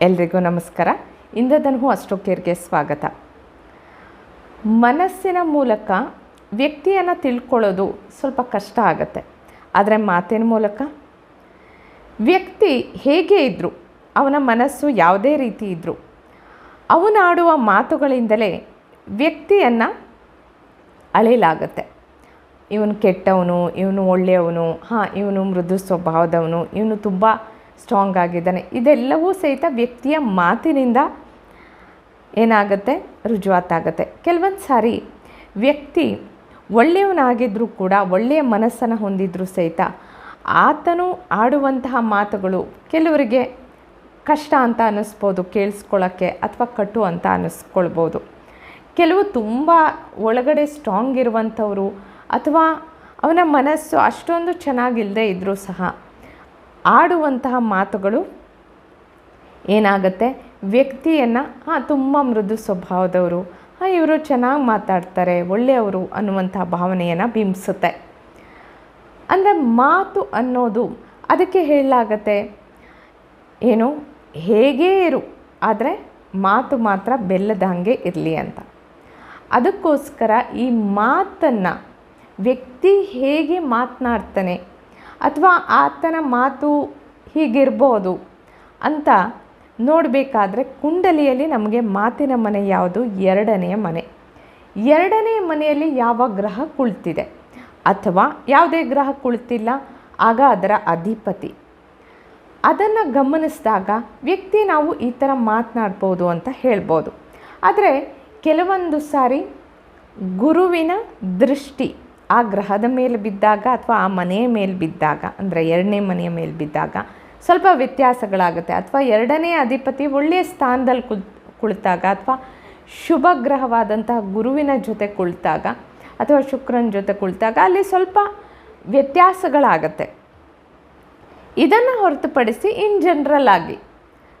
ಎಲ್ರಿಗೂ ನಮಸ್ಕಾರ. ಇಂದ್ರಧನು ಅಷ್ಟೋಕೇರ್ಗೆ ಸ್ವಾಗತ. ಮನಸ್ಸಿನ ಮೂಲಕ ವ್ಯಕ್ತಿಯನ್ನು ತಿಳ್ಕೊಳ್ಳೋದು ಸ್ವಲ್ಪ ಕಷ್ಟ ಆಗುತ್ತೆ. ಆದರೆ ಮಾತಿನ ಮೂಲಕ? ವ್ಯಕ್ತಿ ಹೇಗೆ ಇದ್ದರು ಅವನ ಮನಸ್ಸು ಯಾವುದೇ ರೀತಿ ಇದ್ದರು ಅವನಾಡುವ ಮಾತುಗಳಿಂದಲೇ ವ್ಯಕ್ತಿಯನ್ನು ಅಳೆಯಲಾಗತ್ತೆ. ಇವನು ಕೆಟ್ಟವನು, ಇವನು ಒಳ್ಳೆಯವನು, ಹಾಂ, ಇವನು ಮೃದು ಸ್ವಭಾವದವನು, ಇವನು ತುಂಬ ಸ್ಟ್ರಾಂಗ್ ಆಗಿದ್ದಾನೆ. ಇದೆಲ್ಲವೂ ಸಹಿತ ವ್ಯಕ್ತಿಯ ಮಾತಿನಿಂದ ಏನಾಗುತ್ತೆ? ರುಜುವಾತಾಗುತ್ತೆ. ಕೆಲವೊಂದು ಸಾರಿ ವ್ಯಕ್ತಿ ಒಳ್ಳೆಯವನಾಗಿದ್ದರೂ ಕೂಡ, ಒಳ್ಳೆಯ ಮನಸ್ಸನ್ನು ಹೊಂದಿದ್ರೂ ಸಹಿತ ಆತನು ಆಡುವಂತಹ ಮಾತುಗಳು ಕೆಲವರಿಗೆ ಕಷ್ಟ ಅಂತ ಅನ್ನಿಸ್ಬೋದು ಕೇಳಿಸ್ಕೊಳ್ಳೋಕ್ಕೆ ಅಥವಾ ಕಟ್ಟು ಅಂತ ಅನ್ನಿಸ್ಕೊಳ್ಬೋದು. ಕೆಲವು ತುಂಬ ಒಳಗಡೆ ಸ್ಟ್ರಾಂಗ್ ಇರುವಂಥವರು ಅಥವಾ ಅವನ ಮನಸ್ಸು ಅಷ್ಟೊಂದು ಚೆನ್ನಾಗಿಲ್ಲದೆ ಇದ್ದರೂ ಸಹ ಆಡುವಂತಹ ಮಾತುಗಳು ಏನಾಗುತ್ತೆ? ವ್ಯಕ್ತಿಯನ್ನು, ಹಾಂ, ತುಂಬ ಮೃದು ಸ್ವಭಾವದವರು, ಹಾಂ, ಇವರು ಚೆನ್ನಾಗಿ ಮಾತಾಡ್ತಾರೆ, ಒಳ್ಳೆಯವರು ಅನ್ನುವಂಥ ಭಾವನೆಯನ್ನು ಬಿಂಬಿಸುತ್ತೆ. ಅಂದರೆ ಮಾತು ಅನ್ನೋದು ಅದಕ್ಕೆ ಹೇಳಲಾಗತ್ತೆ. ಏನು? ಹೇಗೇ ಇರು, ಆದರೆ ಮಾತು ಮಾತ್ರ ಬೆಲ್ಲದ ಹಾಗೆ ಇರಲಿ ಅಂತ. ಅದಕ್ಕೋಸ್ಕರ ಈ ಮಾತನ್ನು ವ್ಯಕ್ತಿ ಹೇಗೆ ಮಾತನಾಡ್ತಾನೆ ಅಥವಾ ಆತನ ಮಾತು ಹೀಗಿರ್ಬೋದು ಅಂತ ನೋಡಬೇಕಾದ್ರೆ ಕುಂಡಲಿಯಲ್ಲಿ ನಮಗೆ ಮಾತಿನ ಮನೆ ಯಾವುದು? ಎರಡನೆಯ ಮನೆ. ಎರಡನೇ ಮನೆಯಲ್ಲಿ ಯಾವ ಗ್ರಹ ಕುಳಿತಿದೆ? ಅಥವಾ ಯಾವುದೇ ಗ್ರಹ ಕುಳಿತಿಲ್ಲ, ಆಗ ಅದರ ಅಧಿಪತಿ. ಅದನ್ನು ಗಮನಿಸಿದಾಗ ವ್ಯಕ್ತಿ ನಾವು ಈ ಥರ ಮಾತನಾಡ್ಬೋದು ಅಂತ ಹೇಳ್ಬೋದು. ಆದರೆ ಕೆಲವೊಂದು ಸಾರಿ ಗುರುವಿನ ದೃಷ್ಟಿ ಆ ಗ್ರಹದ ಮೇಲೆ ಬಿದ್ದಾಗ ಅಥವಾ ಆ ಮನೆಯ ಮೇಲೆ ಬಿದ್ದಾಗ, ಅಂದರೆ ಎರಡನೇ ಮನೆಯ ಮೇಲೆ ಬಿದ್ದಾಗ ಸ್ವಲ್ಪ ವ್ಯತ್ಯಾಸಗಳಾಗುತ್ತೆ. ಅಥವಾ ಎರಡನೇ ಅಧಿಪತಿ ಒಳ್ಳೆಯ ಸ್ಥಾನದಲ್ಲಿ ಕುಳ್ ಕುಳಿತಾಗ ಅಥವಾ ಶುಭ ಗ್ರಹವಾದಂತಹ ಗುರುವಿನ ಜೊತೆ ಕುಳಿತಾಗ ಅಥವಾ ಶುಕ್ರನ ಜೊತೆ ಕುಳಿತಾಗ ಅಲ್ಲಿ ಸ್ವಲ್ಪ ವ್ಯತ್ಯಾಸಗಳಾಗತ್ತೆ. ಇದನ್ನು ಹೊರತುಪಡಿಸಿ ಇನ್ ಜನರಲ್ ಆಗಿ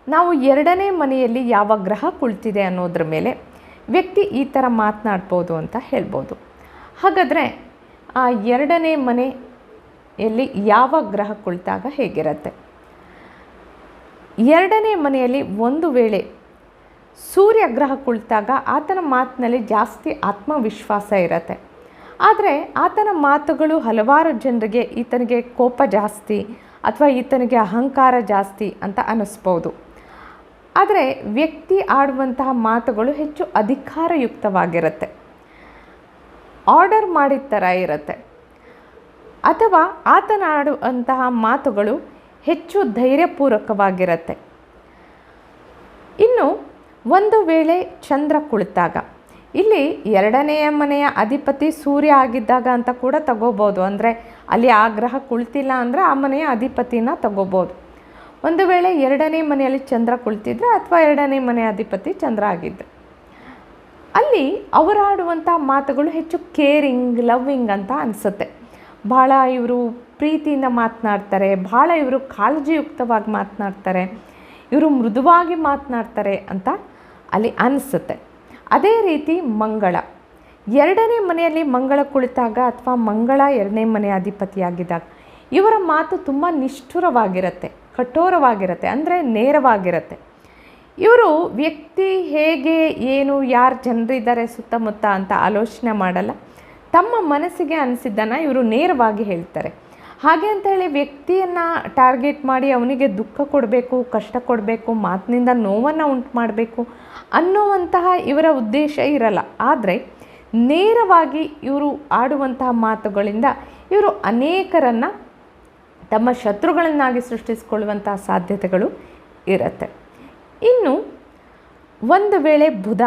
ನಾವು ಎರಡನೇ ಮನೆಯಲ್ಲಿ ಯಾವ ಗ್ರಹ ಕುಳಿತಿದೆ ಅನ್ನೋದ್ರ ಮೇಲೆ ವ್ಯಕ್ತಿ ಈ ಥರ ಮಾತನಾಡ್ಬೋದು ಅಂತ ಹೇಳ್ಬೋದು. ಹಾಗಾದರೆ ಆ ಎರಡನೇ ಮನೆಯಲ್ಲಿ ಯಾವ ಗ್ರಹ ಕುಳಿತಾಗ ಹೇಗಿರುತ್ತೆ? ಎರಡನೇ ಮನೆಯಲ್ಲಿ ಒಂದು ವೇಳೆ ಸೂರ್ಯ ಗ್ರಹ ಕುಳಿತಾಗ ಆತನ ಮಾತಿನಲ್ಲಿ ಜಾಸ್ತಿ ಆತ್ಮವಿಶ್ವಾಸ ಇರುತ್ತೆ. ಆದರೆ ಆತನ ಮಾತುಗಳು ಹಲವಾರು ಜನರಿಗೆ ಈತನಿಗೆ ಕೋಪ ಜಾಸ್ತಿ ಅಥವಾ ಈತನಿಗೆ ಅಹಂಕಾರ ಜಾಸ್ತಿ ಅಂತ ಅನ್ನಿಸ್ಬೋದು ಆದರೆ ವ್ಯಕ್ತಿ ಆಡುವಂತಹ ಮಾತುಗಳು ಹೆಚ್ಚು ಅಧಿಕಾರಯುಕ್ತವಾಗಿರುತ್ತೆ. ಆರ್ಡರ್ ಮಾಡಿದ ಥರ ಇರುತ್ತೆ. ಅಥವಾ ಆತನಾಡುವಂತಹ ಮಾತುಗಳು ಹೆಚ್ಚು ಧೈರ್ಯಪೂರ್ವಕವಾಗಿರುತ್ತೆ. ಇನ್ನು ಒಂದು ವೇಳೆ ಚಂದ್ರ ಕುಳಿತಾಗ, ಇಲ್ಲಿ ಎರಡನೆಯ ಮನೆಯ ಅಧಿಪತಿ ಸೂರ್ಯ ಆಗಿದ್ದಾಗ ಅಂತ ಕೂಡ ತಗೋಬೋದು. ಅಂದರೆ ಅಲ್ಲಿ ಆ ಗ್ರಹ ಕುಳಿತಿಲ್ಲ ಅಂದರೆ ಆ ಮನೆಯ ಅಧಿಪತಿನ ತಗೋಬೋದು. ಒಂದು ವೇಳೆ ಎರಡನೇ ಮನೆಯಲ್ಲಿ ಚಂದ್ರ ಕುಳಿತಿದ್ರೆ ಅಥವಾ ಎರಡನೇ ಮನೆಯ ಅಧಿಪತಿ ಚಂದ್ರ ಆಗಿದ್ದರೆ ಅಲ್ಲಿ ಅವರಾಡುವಂಥ ಮಾತುಗಳು ಹೆಚ್ಚು ಕೇರಿಂಗ್, ಲವ್ವಿಂಗ್ ಅಂತ ಅನಿಸುತ್ತೆ. ಭಾಳ ಇವರು ಪ್ರೀತಿಯಿಂದ ಮಾತನಾಡ್ತಾರೆ, ಭಾಳ ಇವರು ಕಾಳಜಿಯುಕ್ತವಾಗಿ ಮಾತನಾಡ್ತಾರೆ, ಇವರು ಮೃದುವಾಗಿ ಮಾತನಾಡ್ತಾರೆ ಅಂತ ಅಲ್ಲಿ ಅನಿಸುತ್ತೆ. ಅದೇ ರೀತಿ ಮಂಗಳ. ಎರಡನೇ ಮನೆಯಲ್ಲಿ ಮಂಗಳ ಕುಳಿತಾಗ ಅಥವಾ ಮಂಗಳ ಎರಡನೇ ಮನೆಯ ಅಧಿಪತಿಯಾಗಿದ್ದಾಗ ಇವರ ಮಾತು ತುಂಬ ನಿಷ್ಠುರವಾಗಿರುತ್ತೆ, ಕಠೋರವಾಗಿರುತ್ತೆ, ಅಂದರೆ ನೇರವಾಗಿರುತ್ತೆ. ಇವರು ವ್ಯಕ್ತಿ ಹೇಗೆ, ಏನು, ಯಾರು ಜನರಿದ್ದಾರೆ ಸುತ್ತಮುತ್ತ ಅಂತ ಆಲೋಚನೆ ಮಾಡಲ್ಲ. ತಮ್ಮ ಮನಸ್ಸಿಗೆ ಅನಿಸಿದ್ದನ್ನು ಇವರು ನೇರವಾಗಿ ಹೇಳ್ತಾರೆ. ಹಾಗೆ ಅಂತ ಹೇಳಿ ವ್ಯಕ್ತಿಯನ್ನು ಟಾರ್ಗೆಟ್ ಮಾಡಿ ಅವನಿಗೆ ದುಃಖ ಕೊಡಬೇಕು, ಕಷ್ಟ ಕೊಡಬೇಕು, ಮಾತಿನಿಂದ ನೋವನ್ನು ಉಂಟು ಮಾಡಬೇಕು ಅನ್ನುವಂತಹ ಇವರ ಉದ್ದೇಶ ಇರಲ್ಲ. ಆದರೆ ನೇರವಾಗಿ ಇವರು ಆಡುವಂತಹ ಮಾತುಗಳಿಂದ ಇವರು ಅನೇಕರನ್ನು ತಮ್ಮ ಶತ್ರುಗಳನ್ನಾಗಿ ಸೃಷ್ಟಿಸಿಕೊಳ್ಳುವಂತಹ ಸಾಧ್ಯತೆಗಳು ಇರುತ್ತೆ. ಇನ್ನು ಒಂದು ವೇಳೆ ಬುಧ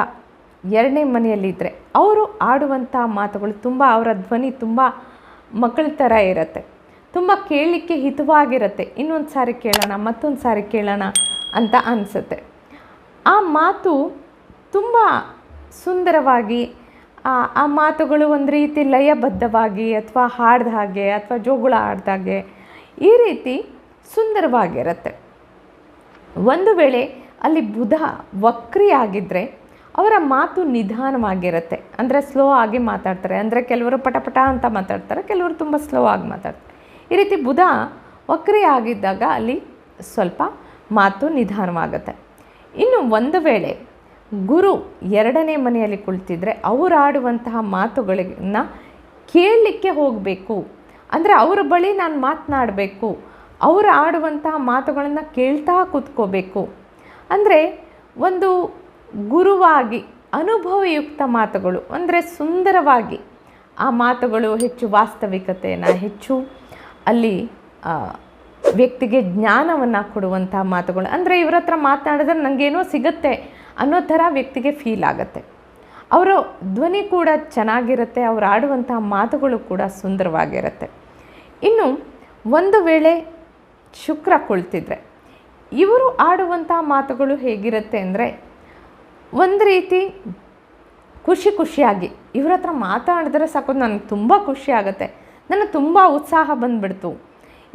ಎರಡನೇ ಮನೆಯಲ್ಲಿದ್ದರೆ ಅವರು ಆಡುವಂಥ ಮಾತುಗಳು ತುಂಬ, ಅವರ ಧ್ವನಿ ತುಂಬ ಮಕ್ಕಳ ಥರ ಇರುತ್ತೆ. ತುಂಬ ಕೇಳಲಿಕ್ಕೆ ಹಿತವಾಗಿರುತ್ತೆ. ಇನ್ನೊಂದು ಸಾರಿ ಕೇಳೋಣ, ಮತ್ತೊಂದು ಸಾರಿ ಕೇಳೋಣ ಅಂತ ಅನಿಸುತ್ತೆ. ಆ ಮಾತು ತುಂಬ ಸುಂದರವಾಗಿ, ಆ ಮಾತುಗಳು ಒಂದು ರೀತಿ ಲಯಬದ್ಧವಾಗಿ ಅಥವಾ ಹಾಡ್ದ ಹಾಗೆ ಅಥವಾ ಜೋಗುಳ ಹಾಡ್ದಾಗೆ ಈ ರೀತಿ ಸುಂದರವಾಗಿರುತ್ತೆ. ಒಂದು ವೇಳೆ ಅಲ್ಲಿ ಬುಧ ವಕ್ರಿಯಾಗಿದ್ದರೆ ಅವರ ಮಾತು ನಿಧಾನವಾಗಿರುತ್ತೆ. ಅಂದರೆ ಸ್ಲೋ ಆಗಿ ಮಾತಾಡ್ತಾರೆ. ಅಂದರೆ ಕೆಲವರು ಪಟಪಟ ಅಂತ ಮಾತಾಡ್ತಾರೆ, ಕೆಲವರು ತುಂಬ ಸ್ಲೋ ಆಗಿ ಮಾತಾಡ್ತಾರೆ. ಈ ರೀತಿ ಬುಧ ವಕ್ರಿ ಆಗಿದ್ದಾಗ ಅಲ್ಲಿ ಸ್ವಲ್ಪ ಮಾತು ನಿಧಾನವಾಗುತ್ತೆ. ಇನ್ನು ಒಂದು ವೇಳೆ ಗುರು ಎರಡನೇ ಮನೆಯಲ್ಲಿ ಕುಳಿತಿದ್ರೆ ಅವರು ಆಡುವಂತಹ ಮಾತುಗಳನ್ನ ಕೇಳಲಿಕ್ಕೆ ಹೋಗಬೇಕು. ಅಂದರೆ ಅವರ ಬಳಿ ನಾನು ಮಾತನಾಡಬೇಕು. ಅವರು ಆಡುವಂತಹ ಮಾತುಗಳನ್ನು ಕೇಳ್ತಾ ಕೂತ್ಕೋಬೇಕು. ಅಂದರೆ ಒಂದು ಗುರುವಾಗಿ, ಅನುಭವಯುಕ್ತ ಮಾತುಗಳು, ಅಂದರೆ ಸುಂದರವಾಗಿ ಆ ಮಾತುಗಳು ಹೆಚ್ಚು ವಾಸ್ತವಿಕತೆಯನ್ನು ಹೆಚ್ಚು ಅಲ್ಲಿ ವ್ಯಕ್ತಿಗೆ ಜ್ಞಾನವನ್ನು ಕೊಡುವಂಥ ಮಾತುಗಳು. ಅಂದರೆ ಇವ್ರ ಹತ್ರ ಮಾತನಾಡಿದ್ರೆ ನನಗೇನೋ ಸಿಗುತ್ತೆ ಅನ್ನೋ ಥರ ವ್ಯಕ್ತಿಗೆ ಫೀಲ್ ಆಗುತ್ತೆ. ಅವರ ಧ್ವನಿ ಕೂಡ ಚೆನ್ನಾಗಿರುತ್ತೆ, ಅವ್ರು ಆಡುವಂಥ ಮಾತುಗಳು ಕೂಡ ಸುಂದರವಾಗಿರುತ್ತೆ. ಇನ್ನು ಒಂದು ವೇಳೆ ಶುಕ್ರ ಕುಳಿತಿದ್ರೆ ಇವರು ಆಡುವಂಥ ಮಾತುಗಳು ಹೇಗಿರುತ್ತೆ ಅಂದರೆ ಒಂದು ರೀತಿ ಖುಷಿ ಖುಷಿಯಾಗಿ ಇವ್ರ ಹತ್ರ ಮಾತಾಡಿದ್ರೆ ಸಾಕು, ನನಗೆ ತುಂಬ ಖುಷಿ ಆಗುತ್ತೆ, ನನಗೆ ತುಂಬ ಉತ್ಸಾಹ ಬಂದುಬಿಡ್ತು.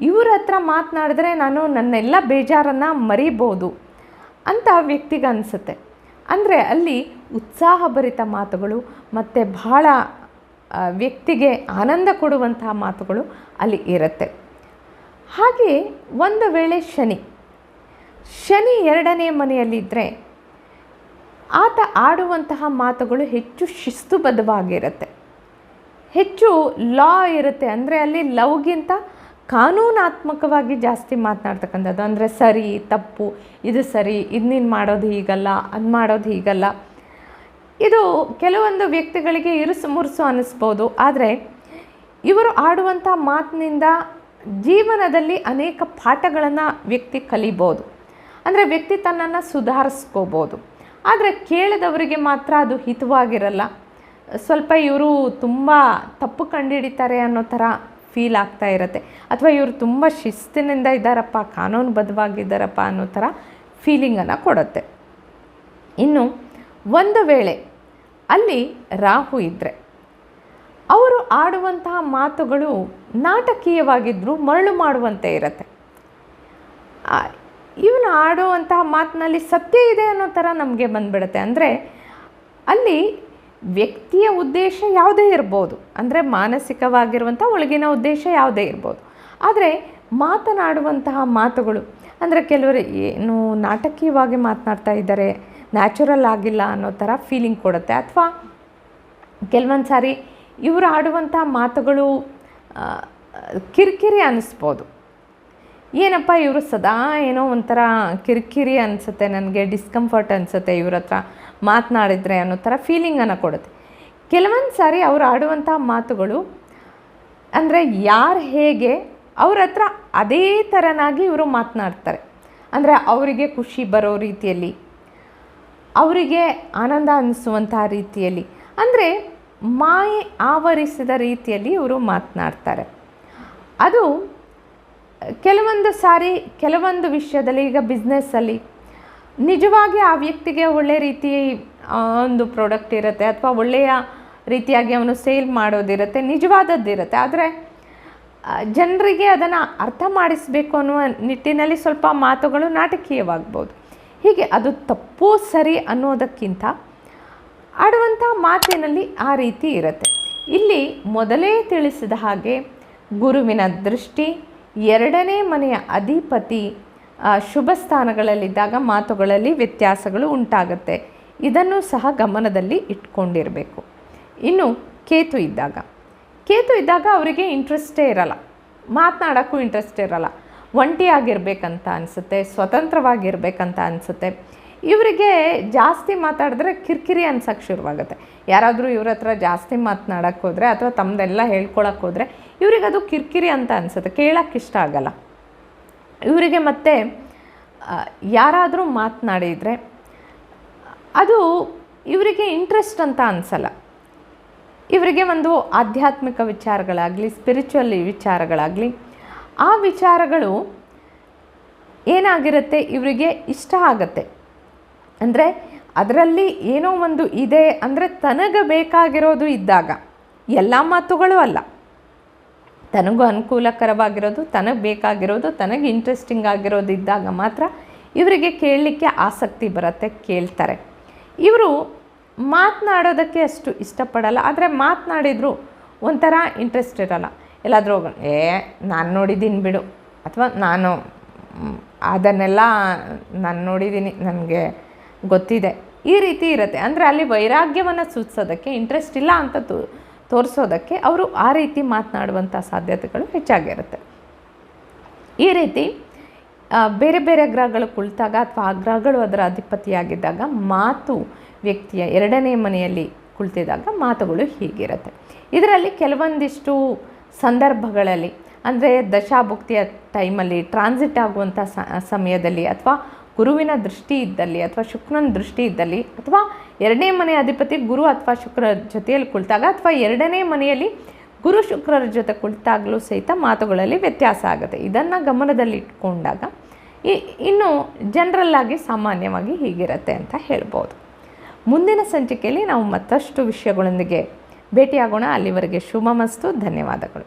ಇವ್ರ ಹತ್ರ ಮಾತನಾಡಿದ್ರೆ ನಾನು ನನ್ನೆಲ್ಲ ಬೇಜಾರನ್ನು ಮರಿಬೋದು ಅಂತ ವ್ಯಕ್ತಿಗೆ ಅನಿಸುತ್ತೆ. ಅಂದರೆ ಅಲ್ಲಿ ಉತ್ಸಾಹಭರಿತ ಮಾತುಗಳು ಮತ್ತು ಬಹಳ ವ್ಯಕ್ತಿಗೆ ಆನಂದ ಕೊಡುವಂತಹ ಮಾತುಗಳು ಅಲ್ಲಿ ಇರುತ್ತೆ. ಹಾಗೆ ಒಂದು ವೇಳೆ ಶನಿ ಶನಿ ಎರಡನೇ ಮನೆಯಲ್ಲಿದ್ದರೆ ಆತ ಆಡುವಂತಹ ಮಾತುಗಳು ಹೆಚ್ಚು ಶಿಸ್ತುಬದ್ಧವಾಗಿರುತ್ತೆ. ಹೆಚ್ಚು ಲಾ ಇರುತ್ತೆ. ಅಂದರೆ ಅಲ್ಲಿ ಲವ್ಗಿಂತ ಕಾನೂನಾತ್ಮಕವಾಗಿ ಜಾಸ್ತಿ ಮಾತನಾಡ್ತಕ್ಕಂಥದ್ದು. ಅಂದರೆ ಸರಿ, ತಪ್ಪು, ಇದು ಸರಿ, ಇದು ನೀನು ಮಾಡೋದು ಹೀಗಲ್ಲ, ಅದು ಮಾಡೋದು ಹೀಗಲ್ಲ. ಇದು ಕೆಲವೊಂದು ವ್ಯಕ್ತಿಗಳಿಗೆ ಇರುಸು ಮುರುಸು ಅನ್ನಿಸ್ಬೋದು ಆದರೆ ಇವರು ಆಡುವಂಥ ಮಾತಿನಿಂದ ಜೀವನದಲ್ಲಿ ಅನೇಕ ಪಾಠಗಳನ್ನು ವ್ಯಕ್ತಿ ಕಲಿಬೋದು. ಅಂದರೆ ವ್ಯಕ್ತಿ ತನ್ನನ್ನು ಸುಧಾರಿಸ್ಕೋಬೋದು. ಆದರೆ ಕೇಳಿದವರಿಗೆ ಮಾತ್ರ ಅದು ಹಿತವಾಗಿರಲ್ಲ. ಸ್ವಲ್ಪ ಇವರು ತುಂಬ ತಪ್ಪು ಕಂಡುಹಿಡಿತಾರೆ ಅನ್ನೋ ಥರ ಫೀಲ್ ಆಗ್ತಾ ಇರುತ್ತೆ. ಅಥವಾ ಇವರು ತುಂಬ ಶಿಸ್ತಿನಿಂದ ಇದ್ದಾರಪ್ಪ ಕಾನೂನುಬದ್ಧವಾಗಿದ್ದಾರಪ್ಪ ಅನ್ನೋ ಥರ ಫೀಲಿಂಗನ್ನು ಕೊಡುತ್ತೆ. ಇನ್ನು ಒಂದು ವೇಳೆ ಅಲ್ಲಿ ರಾಹು ಇದ್ದರೆ ಅವರು ಆಡುವಂತಹ ಮಾತುಗಳು ನಾಟಕೀಯವಾಗಿದ್ದರೂ ಮರಳು ಮಾಡುವಂತೆ ಇರುತ್ತೆ. ಇವನು ಆಡುವಂತಹ ಮಾತಿನಲ್ಲಿ ಸತ್ಯ ಇದೆ ಅನ್ನೋ ಥರ ನಮಗೆ ಬಂದ್ಬಿಡುತ್ತೆ. ಅಂದರೆ ಅಲ್ಲಿ ವ್ಯಕ್ತಿಯ ಉದ್ದೇಶ ಯಾವುದೇ ಇರ್ಬೋದು. ಅಂದರೆ ಮಾನಸಿಕವಾಗಿರುವಂಥ ಒಳಗಿನ ಉದ್ದೇಶ ಯಾವುದೇ ಇರ್ಬೋದು. ಆದರೆ ಮಾತನಾಡುವಂತಹ ಮಾತುಗಳು, ಅಂದರೆ ಕೆಲವರು ಏನು ನಾಟಕೀಯವಾಗಿ ಮಾತನಾಡ್ತಾ ಇದ್ದಾರೆ ನ್ಯಾಚುರಲ್ ಆಗಿಲ್ಲ ಅನ್ನೋ ಥರ ಫೀಲಿಂಗ್ ಕೊಡುತ್ತೆ. ಅಥವಾ ಕೆಲವೊಂದು ಸಾರಿ ಇವರು ಆಡುವಂಥ ಮಾತುಗಳು ಕಿರಿಕಿರಿ ಅನ್ನಿಸ್ಬೋದು ಏನಪ್ಪ, ಇವರು ಸದಾ ಏನೋ ಒಂಥರ ಕಿರಿಕಿರಿ ಅನಿಸುತ್ತೆ, ನನಗೆ ಡಿಸ್ಕಂಫರ್ಟ್ ಅನಿಸುತ್ತೆ ಇವ್ರ ಹತ್ರ ಮಾತನಾಡಿದರೆ ಅನ್ನೋ ಥರ ಫೀಲಿಂಗನ್ನು ಕೊಡುತ್ತೆ. ಕೆಲವೊಂದು ಸಾರಿ ಅವ್ರು ಆಡುವಂಥ ಮಾತುಗಳು ಅಂದರೆ ಯಾರು ಹೇಗೆ ಅವ್ರ ಹತ್ರ ಅದೇ ಥರನಾಗಿ ಇವರು ಮಾತನಾಡ್ತಾರೆ. ಅಂದರೆ ಅವರಿಗೆ ಖುಷಿ ಬರೋ ರೀತಿಯಲ್ಲಿ, ಅವರಿಗೆ ಆನಂದ ಅನ್ನಿಸುವಂತಹ ರೀತಿಯಲ್ಲಿ, ಅಂದರೆ ಮಾಯೆ ಆವರಿಸಿದ ರೀತಿಯಲ್ಲಿ ಇವರು ಮಾತನಾಡ್ತಾರೆ. ಅದು ಕೆಲವೊಂದು ಸಾರಿ, ಕೆಲವೊಂದು ವಿಷಯದಲ್ಲಿ, ಈಗ ಬಿಸ್ನೆಸ್ಸಲ್ಲಿ ನಿಜವಾಗಿ ಆ ವ್ಯಕ್ತಿಗೆ ಒಳ್ಳೆ ರೀತಿ ಒಂದು ಪ್ರಾಡಕ್ಟ್ ಇರುತ್ತೆ ಅಥವಾ ಒಳ್ಳೆಯ ರೀತಿಯಾಗಿ ಅವನು ಸೇಲ್ ಮಾಡೋದಿರುತ್ತೆ, ನಿಜವಾದದ್ದಿರುತ್ತೆ. ಆದರೆ ಜನರಿಗೆ ಅದನ್ನು ಅರ್ಥ ಮಾಡಿಸಬೇಕು ಅನ್ನುವ ನಿಟ್ಟಿನಲ್ಲಿ ಸ್ವಲ್ಪ ಮಾತುಗಳು ನಾಟಕೀಯವಾಗ್ಬೋದು. ಹೀಗೆ ಅದು ತಪ್ಪು ಸರಿ ಅನ್ನೋದಕ್ಕಿಂತ ಆಡುವಂಥ ಮಾತಿನಲ್ಲಿ ಆ ರೀತಿ ಇರುತ್ತೆ. ಇಲ್ಲಿ ಮೊದಲೇ ತಿಳಿಸಿದ ಹಾಗೆ ಗುರುವಿನ ದೃಷ್ಟಿ ಎರಡನೇ ಮನೆಯ ಅಧಿಪತಿ ಶುಭ ಸ್ಥಾನಗಳಲ್ಲಿದ್ದಾಗ ಮಾತುಗಳಲ್ಲಿ ವ್ಯತ್ಯಾಸಗಳು ಉಂಟಾಗುತ್ತೆ. ಇದನ್ನು ಸಹ ಗಮನದಲ್ಲಿ ಇಟ್ಕೊಂಡಿರಬೇಕು. ಇನ್ನು ಕೇತು ಇದ್ದಾಗ. ಕೇತು ಇದ್ದಾಗ ಅವರಿಗೆ ಇಂಟ್ರೆಸ್ಟೇ ಇರಲ್ಲ. ಮಾತನಾಡೋಕ್ಕೂ ಇಂಟ್ರೆಸ್ಟ್ ಇರಲ್ಲ. ಒಂಟಿಯಾಗಿರ್ಬೇಕಂತ ಅನಿಸುತ್ತೆ, ಸ್ವತಂತ್ರವಾಗಿರ್ಬೇಕಂತ ಅನಿಸುತ್ತೆ. ಇವರಿಗೆ ಜಾಸ್ತಿ ಮಾತಾಡಿದ್ರೆ ಕಿರಿಕಿರಿ ಅನ್ಸೋಕ್ಕೆ ಶುರುವಾಗುತ್ತೆ. ಯಾರಾದರೂ ಇವ್ರ ಹತ್ರ ಜಾಸ್ತಿ ಮಾತನಾಡೋಕ್ಕೆ ಹೋದರೆ ಅಥವಾ ತಮ್ಮದೆಲ್ಲ ಹೇಳ್ಕೊಳಕ್ಕೆ ಹೋದರೆ ಇವ್ರಿಗೆ ಅದು ಕಿರಿಕಿರಿ ಅಂತ ಅನಿಸುತ್ತೆ. ಕೇಳೋಕ್ಕೆ ಇಷ್ಟ ಆಗಲ್ಲ. ಇವರಿಗೆ ಮತ್ತೆ ಯಾರಾದರೂ ಮಾತನಾಡಿದರೆ ಅದು ಇವರಿಗೆ ಇಂಟ್ರೆಸ್ಟ್ ಅಂತ ಅನಿಸಲ್ಲ. ಇವರಿಗೆ ಒಂದು ಆಧ್ಯಾತ್ಮಿಕ ವಿಚಾರಗಳಾಗಲಿ ಸ್ಪಿರಿಚುವಲ್ ವಿಚಾರಗಳಾಗಲಿ, ಆ ವಿಚಾರಗಳು ಏನಾಗಿರುತ್ತೆ, ಇವರಿಗೆ ಇಷ್ಟ ಆಗುತ್ತೆ. ಅಂದರೆ ಅದರಲ್ಲಿ ಏನೋ ಒಂದು ಇದೆ ಅಂದರೆ ತನಗೆ ಬೇಕಾಗಿರೋದು ಇದ್ದಾಗ, ಎಲ್ಲ ಮಾತುಗಳು ಅಲ್ಲ. ತನಗೂ ಅನುಕೂಲಕರವಾಗಿರೋದು, ತನಗೆ ಬೇಕಾಗಿರೋದು, ತನಗೆ ಇಂಟ್ರೆಸ್ಟಿಂಗ್ ಆಗಿರೋದು ಇದ್ದಾಗ ಮಾತ್ರ ಇವರಿಗೆ ಕೇಳಲಿಕ್ಕೆ ಆಸಕ್ತಿ ಬರುತ್ತೆ ಕೇಳ್ತಾರೆ. ಇವರು ಮಾತನಾಡೋದಕ್ಕೆ ಅಷ್ಟು ಇಷ್ಟಪಡಲ್ಲ, ಆದರೆ ಮಾತನಾಡಿದ್ರು ಒಂಥರ ಇಂಟ್ರೆಸ್ಟ್ ಇರಲ್ಲ. ಎಲ್ಲಾದರೂ ಏ, ನಾನು ನೋಡಿದ್ದೀನಿ ಬಿಡು. ಅಥವಾ, ನಾನು, ಅದನ್ನೆಲ್ಲ ನಾನು ನೋಡಿದ್ದೀನಿ ನನಗೆ ಗೊತ್ತಿದೆ. ಈ ರೀತಿ ಇರುತ್ತೆ. ಅಂದರೆ ಅಲ್ಲಿ ವೈರಾಗ್ಯವನ್ನು ಸೂಚಿಸೋದಕ್ಕೆ ಇಂಟ್ರೆಸ್ಟ್ ಇಲ್ಲ ಅಂತ ತೋರಿಸೋದಕ್ಕೆ ಅವರು ಆ ರೀತಿ ಮಾತನಾಡುವಂಥ ಸಾಧ್ಯತೆಗಳು ಹೆಚ್ಚಾಗಿರುತ್ತೆ. ಈ ರೀತಿ ಬೇರೆ ಬೇರೆ ಗ್ರಹಗಳು ಕುಳಿತಾಗ ಅಥವಾ ಆ ಗ್ರಹಗಳು ಅದರ ಅಧಿಪತಿಯಾಗಿದ್ದಾಗ ಮಾತು ವ್ಯಕ್ತಿಯ ಎರಡನೇ ಮನೆಯಲ್ಲಿ ಕುಳಿತಿದಾಗ ಮಾತುಗಳು ಹೀಗಿರುತ್ತೆ. ಇದರಲ್ಲಿ ಕೆಲವೊಂದಿಷ್ಟು ಸಂದರ್ಭಗಳಲ್ಲಿ, ಅಂದರೆ ದಶಾಭುಕ್ತಿಯ ಟೈಮಲ್ಲಿ ಟ್ರಾನ್ಸಿಟ್ ಆಗುವಂಥ ಸಮಯದಲ್ಲಿ ಅಥವಾ ಗುರುವಿನ ದೃಷ್ಟಿ ಇದ್ದಲ್ಲಿ ಅಥವಾ ಶುಕ್ರನ ದೃಷ್ಟಿ ಇದ್ದಲ್ಲಿ ಅಥವಾ ಎರಡನೇ ಮನೆ ಅಧಿಪತಿ ಗುರು ಅಥವಾ ಶುಕ್ರ ಜೊತೆಯಲ್ಲಿ ಕುಳಿತಾಗ ಅಥವಾ ಎರಡನೇ ಮನೆಯಲ್ಲಿ ಗುರು ಶುಕ್ರರ ಜೊತೆ ಕುಳಿತಾಗಲೂ ಸಹಿತ ಮಾತುಗಳಲ್ಲಿ ವ್ಯತ್ಯಾಸ ಆಗುತ್ತೆ. ಇದನ್ನು ಗಮನದಲ್ಲಿ ಇಟ್ಕೊಂಡಾಗ ಈ ಇನ್ನು ಜನರಲ್ ಆಗಿ ಸಾಮಾನ್ಯವಾಗಿ ಹೀಗಿರುತ್ತೆ ಅಂತ ಹೇಳ್ಬೋದು. ಮುಂದಿನ ಸಂಚಿಕೆಯಲ್ಲಿ ನಾವು ಮತ್ತಷ್ಟು ವಿಷಯಗಳೊಂದಿಗೆ ಭೇಟಿಯಾಗೋಣ. ಅಲ್ಲಿವರೆಗೆ ಶುಭಮಸ್ತು. ಧನ್ಯವಾದಗಳು.